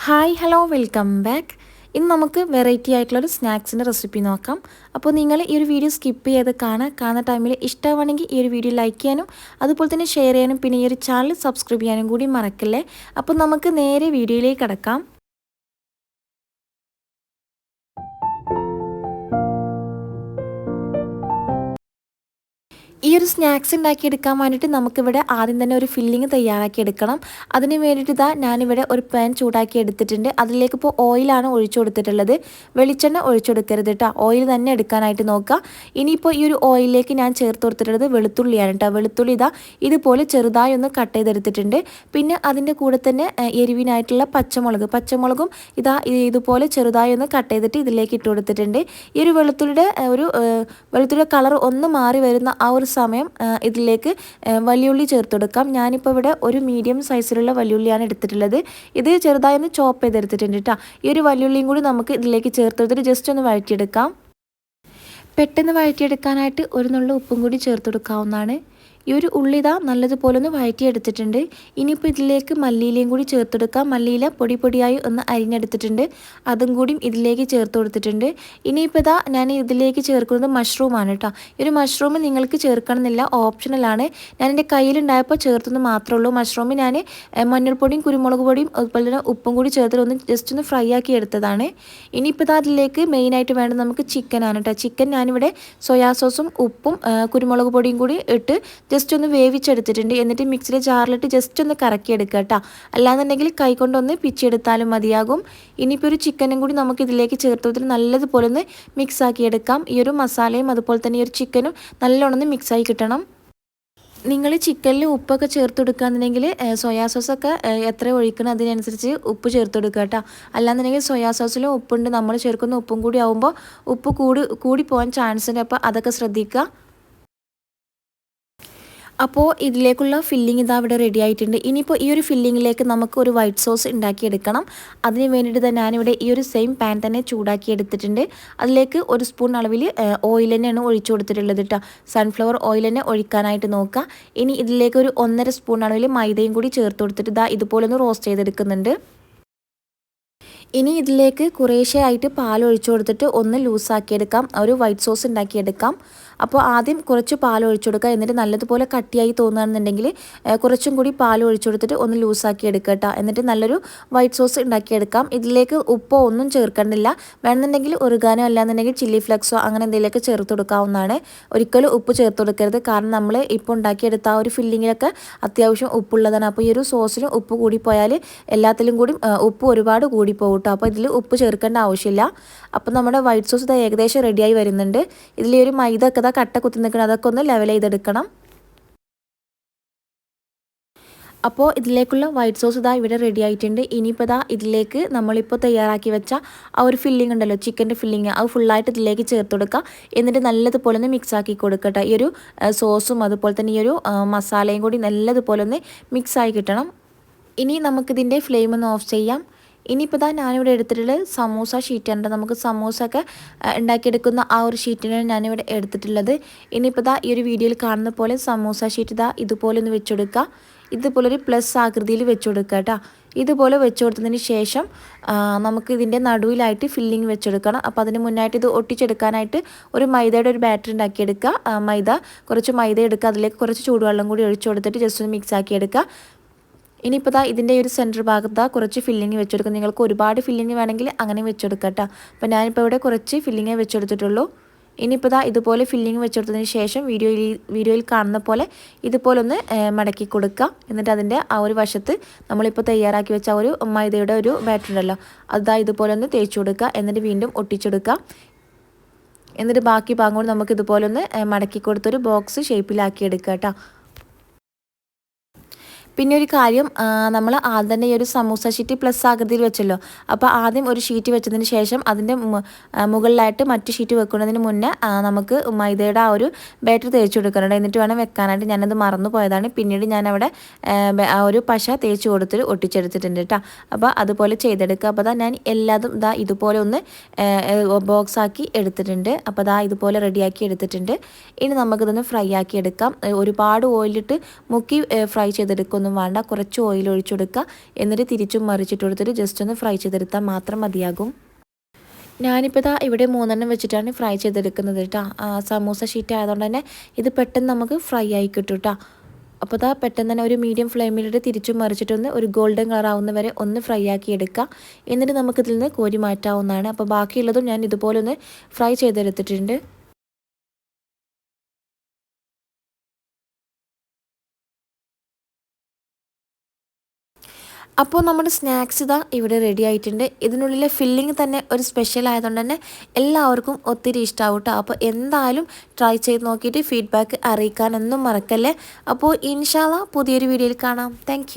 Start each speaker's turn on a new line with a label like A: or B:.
A: Hi hello welcome back ഇന്ന് നമുക്ക് variety ആയിട്ടുള്ളൊരു സ്നാക്സിന്റെ റെസിപ്പി നോക്കാം. അപ്പോൾ നിങ്ങൾ ഈ ഒരു വീഡിയോ സ്കിപ്പ് ചെയ്ത് കാണാം. കാണുന്ന ടൈമിൽ ഇഷ്ടമാണെങ്കിൽ ഈ ഒരു വീഡിയോ ലൈക്ക് ചെയ്യാനും അതുപോലെ തന്നെ ഷെയർ ചെയ്യാനും പിന്നെ ഈ ഒരു ചാനൽ സബ്സ്ക്രൈബ് ചെയ്യാനും കൂടി മറക്കല്ലേ? അപ്പോൾ നമുക്ക് നേരെ വീഡിയോയിലേക്ക് കടക്കാം. ഈ ഒരു സ്നാക്സ് ഉണ്ടാക്കിയെടുക്കാൻ വേണ്ടിയിട്ട് നമുക്കിവിടെ ആദ്യം തന്നെ ഒരു ഫില്ലിങ് തയ്യാറാക്കി എടുക്കണം. അതിന് വേണ്ടിയിട്ട് ഇതാ ഞാനിവിടെ ഒരു പാൻ ചൂടാക്കി എടുത്തിട്ടുണ്ട്. അതിലേക്ക് ഇപ്പോൾ ഓയിലാണ് ഒഴിച്ചു കൊടുത്തിട്ടുള്ളത്. വെളിച്ചെണ്ണ ഒഴിച്ചു കൊടുക്കരുത് കേട്ടോ. ഓയിൽ തന്നെ എടുക്കാനായിട്ട് നോക്കുക. ഇനിയിപ്പോൾ ഈ ഒരു ഓയിലിലേക്ക് ഞാൻ ചേർത്ത് കൊടുത്തിട്ടുള്ളത് വെളുത്തുള്ളിയാണ് കേട്ടോ. വെളുത്തുള്ളി ഇതാ ഇതുപോലെ ചെറുതായി ഒന്ന് കട്ട് ചെയ്തെടുത്തിട്ടുണ്ട്. പിന്നെ അതിന്റെ കൂടെ തന്നെ എരിവിനായിട്ടുള്ള പച്ചമുളക്. പച്ചമുളകും ഇതാ ഇതുപോലെ ചെറുതായി ഒന്ന് കട്ട് ചെയ്തിട്ട് ഇതിലേക്ക് ഇട്ട് കൊടുത്തിട്ടുണ്ട്. ഈ ഒരു വെളുത്തുള്ളിയുടെ ഒരു വെളുത്തുള്ളിയുടെ കളർ ഒന്ന് മാറി വരുന്ന ആ ഒരു സമയം ഇതിലേക്ക് വലിയുള്ളി ചേർത്ത് കൊടുക്കാം ഞാനിപ്പോൾ ഇവിടെ ഒരു മീഡിയം സൈസിലുള്ള വലിയുള്ളിയാണ് എടുത്തിട്ടുള്ളത്. ഇത് ചെറുതായി ഒന്ന് ചോപ്പ് ചെയ്തെടുത്തിട്ടുണ്ട് കേട്ടോ ഈ ഒരു വലിയുള്ളിയും കൂടി നമുക്ക് ഇതിലേക്ക് ചേർത്ത് കൊടുത്തിട്ട് ജസ്റ്റ് ഒന്ന് വഴറ്റിയെടുക്കാം. പെട്ടെന്ന് വഴറ്റിയെടുക്കാനായിട്ട് ഒരു നുള്ള ഉപ്പും കൂടി ചേർത്ത് കൊടുക്കാവുന്നതാണ് ഈ ഒരു ഉള്ളിത നല്ലതുപോലെ ഒന്ന് വഴറ്റിയെടുത്തിട്ടുണ്ട്. ഇനിയിപ്പോൾ ഇതിലേക്ക് മല്ലിയിലയും കൂടി ചേർത്തെടുക്കാം. മല്ലിയില പൊടി പൊടിയായി ഒന്ന് അരിഞ്ഞെടുത്തിട്ടുണ്ട്. അതും കൂടിയും ഇതിലേക്ക് ചേർത്ത് കൊടുത്തിട്ടുണ്ട്. ഇനിയിപ്പോൾ ഇതാ ഞാൻ ഇതിലേക്ക് ചേർക്കുന്നത് മഷ്റൂമാണ് കേട്ടോ. ഈ ഒരു മഷ്റൂം നിങ്ങൾക്ക് ചേർക്കണമെന്നില്ല. ഓപ്ഷണലാണ് ഞാൻ എന്റെ കയ്യിലുണ്ടായപ്പോൾ ചേർത്തെന്ന് മാത്രമേ ഉള്ളൂ. മഷ്റൂം ഞാൻ മഞ്ഞൾപ്പൊടിയും കുരുമുളക് പൊടിയും അതുപോലെ തന്നെ ഉപ്പും കൂടി ചേർത്തിട്ട് ഒന്ന് ജസ്റ്റ് ഒന്ന് ഫ്രൈ ആക്കി എടുത്തതാണ്. ഇനിയിപ്പോൾ ഇതാ അതിലേക്ക് മെയിനായിട്ട് വേണ്ടത് നമുക്ക് ചിക്കനാണ് കേട്ടോ. ചിക്കൻ ഞാനിവിടെ സോയാ സോസും ഉപ്പും കുരുമുളക് പൊടിയും കൂടി ഇട്ട് ജസ്റ്റ് ഒന്ന് വേവിച്ചെടുത്തിട്ടുണ്ട്. എന്നിട്ട് മിക്സിയിൽ ജാറിലിട്ട് ജസ്റ്റ് ഒന്ന് കറക്കിയെടുക്കുക കേട്ടോ. അല്ലാന്നുണ്ടെങ്കിൽ കൈകൊണ്ടൊന്ന് പിച്ചെടുത്താലും മതിയാകും. ഇനിയിപ്പോൾ ഒരു ചിക്കനും കൂടി നമുക്ക് ഇതിലേക്ക് ചേർത്ത് നല്ലതുപോലെ ഒന്ന് മിക്സ് ആക്കിയെടുക്കാം. ഈ ഒരു മസാലയും അതുപോലെ തന്നെ ഈ ഒരു ചിക്കനും നല്ലോണം ഒന്ന് മിക്സായി കിട്ടണം. നിങ്ങൾ ചിക്കനിൽ ഉപ്പൊക്കെ ചേർത്ത് കൊടുക്കുകയാണെന്നുണ്ടെങ്കിൽ സോയാ സോസൊക്കെ എത്ര ഒഴിക്കണം അതിനനുസരിച്ച് ഉപ്പ് ചേർത്ത് കൊടുക്കുക കേട്ടോ. അല്ലാന്നുണ്ടെങ്കിൽ സോയാ സോസിലും ഉപ്പുണ്ട്. നമ്മൾ ചേർക്കുന്ന ഉപ്പും കൂടി ആകുമ്പോൾ ഉപ്പ് കൂടി കൂടി പോകാൻ ചാൻസ് ഉണ്ട്. അപ്പോൾ അതൊക്കെ ശ്രദ്ധിക്കുക. അപ്പോൾ ഇതിലേക്കുള്ള ഫില്ലിംഗ് ഇതാ ഇവിടെ റെഡി ആയിട്ടുണ്ട്. ഇനിയിപ്പോൾ ഈ ഒരു ഫില്ലിങ്ങിലേക്ക് നമുക്ക് ഒരു വൈറ്റ് സോസ് ഉണ്ടാക്കിയെടുക്കണം. അതിന് വേണ്ടിയിട്ട് തന്നെ ഞാനിവിടെ ഈ ഒരു സെയിം പാൻ തന്നെ ചൂടാക്കി എടുത്തിട്ടുണ്ട്. അതിലേക്ക് ഒരു സ്പൂൺ അളവിൽ ഓയിൽ തന്നെയാണ് ഒഴിച്ചു കൊടുത്തിട്ടുള്ളത് കേട്ടോ സൺഫ്ലവർ ഓയിൽ തന്നെ ഒഴിക്കാനായിട്ട് നോക്കുക ഇനി ഇതിലേക്ക് ഒരു ഒന്നര സ്പൂൺ അളവിൽ മൈദയും കൂടി ചേർത്ത് കൊടുത്തിട്ട് ഇതാ ഇതുപോലെ ഒന്ന് റോസ്റ്റ് ചെയ്തെടുക്കുന്നുണ്ട്. ഇനി ഇതിലേക്ക് കുറേശ്ശെ ആയിട്ട് പാൽ ഒഴിച്ചു കൊടുത്തിട്ട് ഒന്ന് ലൂസാക്കിയെടുക്കാം ഒരു വൈറ്റ് സോസ് ഉണ്ടാക്കിയെടുക്കാം. അപ്പോൾ ആദ്യം കുറച്ച് പാൽ ഒഴിച്ചു കൊടുക്കുക. എന്നിട്ട് നല്ലതുപോലെ കട്ടിയായി തോന്നുകയാണെന്നുണ്ടെങ്കിൽ കുറച്ചും കൂടി പാൽ ഒഴിച്ചു കൊടുത്തിട്ട് ഒന്ന് ലൂസാക്കി എടുക്കുക എന്നിട്ട് നല്ലൊരു വൈറ്റ് സോസ് ഉണ്ടാക്കിയെടുക്കാം ഇതിലേക്ക് ഉപ്പോ ഒന്നും ചേർക്കണ്ടില്ല വേണമെന്നുണ്ടെങ്കിൽ ഒരുകാനോ അല്ലാന്നുണ്ടെങ്കിൽ ചില്ലി ഫ്ലെക്സോ അങ്ങനെ എന്തെങ്കിലുമൊക്കെ ചേർത്ത് കൊടുക്കാവുന്നതാണ്. ഒരിക്കലും ഉപ്പ് ചേർത്ത് കൊടുക്കരുത്. കാരണം നമ്മൾ ഇപ്പോൾ ഉണ്ടാക്കിയെടുത്ത ആ ഒരു ഫില്ലിങ്ങിലൊക്കെ അത്യാവശ്യം ഉപ്പുള്ളതാണ്. അപ്പോൾ ഈ ഒരു സോസിന് ഉപ്പ് കൂടിപ്പോയാൽ എല്ലാത്തിലും കൂടി ഉപ്പ് ഒരുപാട് കൂടിപ്പോകും കേട്ടോ അപ്പോൾ ഇതിൽ ഉപ്പ് ചേർക്കേണ്ട ആവശ്യമില്ല. അപ്പോൾ നമ്മുടെ വൈറ്റ് സോസ് ഇത് ഏകദേശം റെഡിയായി വരുന്നുണ്ട്. ഇതിൽ ഒരു മൈദ ഒക്കെ കട്ട കുത്തി നിൽക്കണം അതൊക്കെ ഒന്ന് ലെവൽ ചെയ്തെടുക്കണം. അപ്പോൾ ഇതിലേക്കുള്ള വൈറ്റ് സോസ് ഇതാ ഇവിടെ റെഡി ആയിട്ടുണ്ട്. ഇനിയിപ്പോൾ ഇതാ ഇതിലേക്ക് നമ്മളിപ്പോൾ തയ്യാറാക്കി വെച്ച ആ ഒരു ഫില്ലിംഗ് ഉണ്ടല്ലോ ചിക്കന്റെ ഫില്ലിങ് അത് ഫുള്ളായിട്ട് ഇതിലേക്ക് ചേർത്ത് കൊടുക്കുക എന്നിട്ട് നല്ലതുപോലെ ഒന്ന് മിക്സ് ആക്കി കൊടുക്കട്ടെ. ഈ ഒരു സോസും അതുപോലെ തന്നെ ഈ ഒരു മസാലയും കൂടി നല്ലതുപോലെ ഒന്ന് മിക്സ് ആയി കിട്ടണം. ഇനി നമുക്കിതിന്റെ ഫ്ലെയിം ഒന്ന് ഓഫ് ചെയ്യാം. ഇനിയിപ്പോൾ ഇതാ ഞാനിവിടെ എടുത്തിട്ടുള്ളത് സമൂസ ഷീറ്റാണ് നമുക്ക് സമൂസ ഒക്കെ ഉണ്ടാക്കിയെടുക്കുന്ന ആ ഒരു ഷീറ്റിനാണ് ഞാനിവിടെ എടുത്തിട്ടുള്ളത്. ഇനിയിപ്പോൾ ഇതാ ഈ ഒരു വീഡിയോയിൽ കാണുന്ന പോലെ സമൂസ ഷീറ്റ് ഇതാ ഇതുപോലെ ഒന്ന് വെച്ചെടുക്കുക. ഇതുപോലെ ഒരു പ്ലസ് ആകൃതിയിൽ വെച്ചുകൊടുക്കുക കേട്ടോ. ഇതുപോലെ വെച്ചുകൊടുത്തതിന് ശേഷം നമുക്ക് ഇതിന്റെ നടുവിലായിട്ട് ഫില്ലിങ് വെച്ചെടുക്കണം. അപ്പോൾ അതിന് മുന്നായിട്ട് ഇത് ഒട്ടിച്ചെടുക്കാനായിട്ട് ഒരു മൈദയുടെ ഒരു ബാറ്ററി ഉണ്ടാക്കിയെടുക്കുക. മൈദ കുറച്ച് മൈദ എടുക്കുക. അതിലേക്ക് കുറച്ച് ചൂടുവെള്ളം കൂടി ഒഴിച്ചു കൊടുത്തിട്ട് ജസ്റ്റ് ഒന്ന് മിക്സ് ആക്കി എടുക്കുക ഇനിയിപ്പോൾ ദാ ഇതിന്റെ ഒരു സെന്റർ ഭാഗത്ത് കുറച്ച് ഫില്ലിങ് വെച്ചെടുക്കും നിങ്ങൾക്ക് ഒരുപാട് ഫില്ലിങ് വേണമെങ്കിൽ അങ്ങനെ വെച്ചെടുക്കാം കേട്ടോ അപ്പോൾ ഞാനിപ്പോൾ ഇവിടെ കുറച്ച് ഫില്ലിങ്ങേ വെച്ചെടുത്തിട്ടുള്ളൂ. ഇനിയിപ്പോൾ ദാ ഇതുപോലെ ഫില്ലിങ് വെച്ചെടുത്തതിന് ശേഷം വീഡിയോയിൽ വീഡിയോയിൽ കാണുന്ന പോലെ ഇതുപോലെ ഒന്ന് മടക്കി കൊടുക്കുക എന്നിട്ട് അതിന്റെ ആ ഒരു വശത്ത് നമ്മളിപ്പോൾ തയ്യാറാക്കി വെച്ച ഒരു മൈദയുടെ ഒരു ബാറ്റർ ഉണ്ടല്ലോ. അതാ ഇതുപോലെ ഒന്ന് തേച്ച് കൊടുക്കുക. എന്നിട്ട് വീണ്ടും ഒട്ടിച്ചെടുക്കുക എന്നിട്ട് ബാക്കി ഭാഗം കൊണ്ട് നമുക്ക് ഇതുപോലെ ഒന്ന് മടക്കി കൊടുത്തൊരു ബോക്സ് ഷേപ്പിലാക്കി എടുക്കുക കേട്ടോ പിന്നെ ഒരു കാര്യം നമ്മൾ ആദ്യം തന്നെ ഈ ഒരു സമൂസ ഷീറ്റ് പ്ലസ് ആകൃതിയിൽ വെച്ചല്ലോ. അപ്പോൾ ആദ്യം ഒരു ഷീറ്റ് വെച്ചതിന് ശേഷം അതിന്റെ മുകളിലായിട്ട് മറ്റു ഷീറ്റ് വെക്കുന്നതിന് മുന്നേ നമുക്ക് മൈദയുടെ ആ ഒരു ബാറ്റർ തേച്ച് കൊടുക്കുന്നുണ്ട് എന്നിട്ട് വേണം വെക്കാനായിട്ട് ഞാനത് മറന്നു പോയതാണ്. പിന്നീട് ഞാൻ അവിടെ ഒരു പശ തേച്ച് കൊടുത്തിട്ട് ഒട്ടിച്ചെടുത്തിട്ടുണ്ട് കേട്ടോ അപ്പോൾ അതുപോലെ ചെയ്തെടുക്കുക. അപ്പോൾ ഞാൻ എല്ലാതും ഇതാ ഇതുപോലെ ഒന്ന് ബോക്സ് ആക്കി എടുത്തിട്ടുണ്ട്. അപ്പോൾ അതാ ഇതുപോലെ റെഡിയാക്കി എടുത്തിട്ടുണ്ട്. ഇനി നമുക്കിതൊന്ന് ഫ്രൈ ആക്കി എടുക്കാം. ഒരുപാട് ഓയിലിട്ട് മുക്കി ഫ്രൈ ചെയ്തെടുക്കുന്നു. ഒന്നും വേണ്ട. കുറച്ച് ഓയിൽ ഒഴിച്ചു കൊടുക്കുക. എന്നിട്ട് തിരിച്ചും മറിച്ചിട്ട് കൊടുത്തിട്ട് ജസ്റ്റ് ഒന്ന് ഫ്രൈ ചെയ്തെടുത്താൽ മാത്രം മതിയാകും. ഞാനിപ്പോൾ ഇതാ ഇവിടെ മൂന്നെണ്ണം വെച്ചിട്ടാണ് ഫ്രൈ ചെയ്തെടുക്കുന്നത് കേട്ടോ സമൂസ ഷീറ്റ് ആയതുകൊണ്ട് തന്നെ ഇത് പെട്ടെന്ന് നമുക്ക് ഫ്രൈ ആയി കിട്ടും കേട്ടോ അപ്പോൾ ഇതാ പെട്ടെന്ന് തന്നെ ഒരു മീഡിയം ഫ്ലെയിമിലിട്ട് തിരിച്ചും മറിച്ചിട്ടൊന്ന് ഒരു ഗോൾഡൻ കളർ ആവുന്ന വരെ ഒന്ന് ഫ്രൈ ആക്കി എടുക്കുക. എന്നിട്ട് നമുക്കിതിൽ നിന്ന് കോരി മാറ്റാവുന്നതാണ്. അപ്പോൾ ബാക്കിയുള്ളതും ഞാൻ ഇതുപോലെ ഒന്ന് ഫ്രൈ ചെയ്തെടുത്തിട്ടുണ്ട്. അപ്പോൾ നമ്മുടെ സ്നാക്സ് ഇതാ ഇവിടെ റെഡി ആയിട്ടുണ്ട്. ഇതിനുള്ളിലെ ഫില്ലിങ് തന്നെ ഒരു സ്പെഷ്യൽ ആയതുകൊണ്ട് തന്നെ എല്ലാവർക്കും ഒത്തിരി ഇഷ്ടമാവും കേട്ടോ അപ്പോൾ എന്തായാലും ട്രൈ ചെയ്ത് നോക്കിയിട്ട് ഫീഡ്ബാക്ക് അറിയിക്കാനൊന്നും മറക്കല്ലേ. അപ്പോൾ ഇൻഷാല്ല പുതിയൊരു വീഡിയോയിൽ കാണാം. താങ്ക്